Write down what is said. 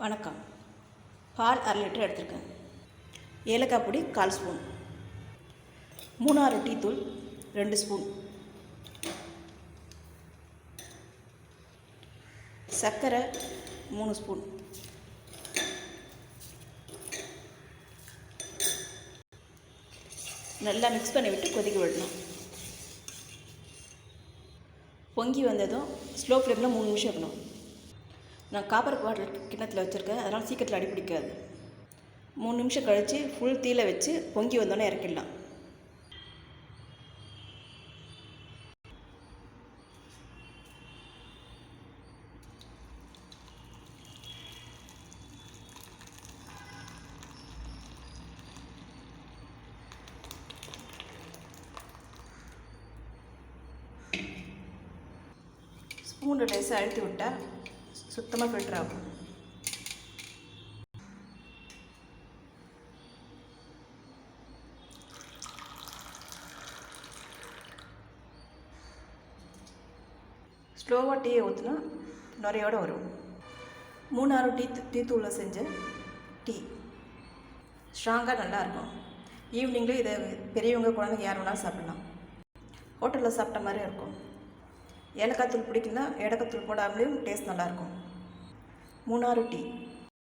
வணக்கம். பால் அரை லிட்டர் எடுத்திருக்கேன். ஏலக்காய் பொடி கால் ஸ்பூன். மூணாறு டீ தூள் ரெண்டு ஸ்பூன். சர்க்கரை மூணு ஸ்பூன். நல்லா மிக்ஸ் பண்ணி விட்டு கொதிக்க விடணும். பொங்கி வந்ததும் ஸ்லோ ஃப்ளேமில் மூணு நிமிஷம் இருக்கணும். நான் காப்பர் பாட்டில் கிண்ணத்தில் வச்சுருக்கேன். அதனால் சீக்கிரத்தில் அடி பிடிக்காது. மூணு நிமிஷம் கழித்து ஃபுல் தீயில வச்சு பொங்கி வந்தோடனே இறக்கிடலாம். ஸ்பூனில் லேசாக அழுத்தி விட்டால் சுத்தமாக ஃபில்டர் ஆகும். ஸ்லோவாக டீயை ஊற்றினா நிறையோடு வரும். மூணாறு டீ டீ தூளில் செஞ்ச டீ. ஸ்ட்ராங்காக நல்லாயிருக்கும் ஈவினிங்கில் இதை பெரியவங்க குழந்தைங்க யார் வேணாலும் சாப்பிடலாம். ஹோட்டலில் சாப்பிட்ட மாதிரி இருக்கும். ஏலக்காய் தூள் பிடிக்கலனா ஏலக்காய் தூள் போடாமலேயும் டேஸ்ட் நல்லாயிருக்கும் மூணாறு டீ.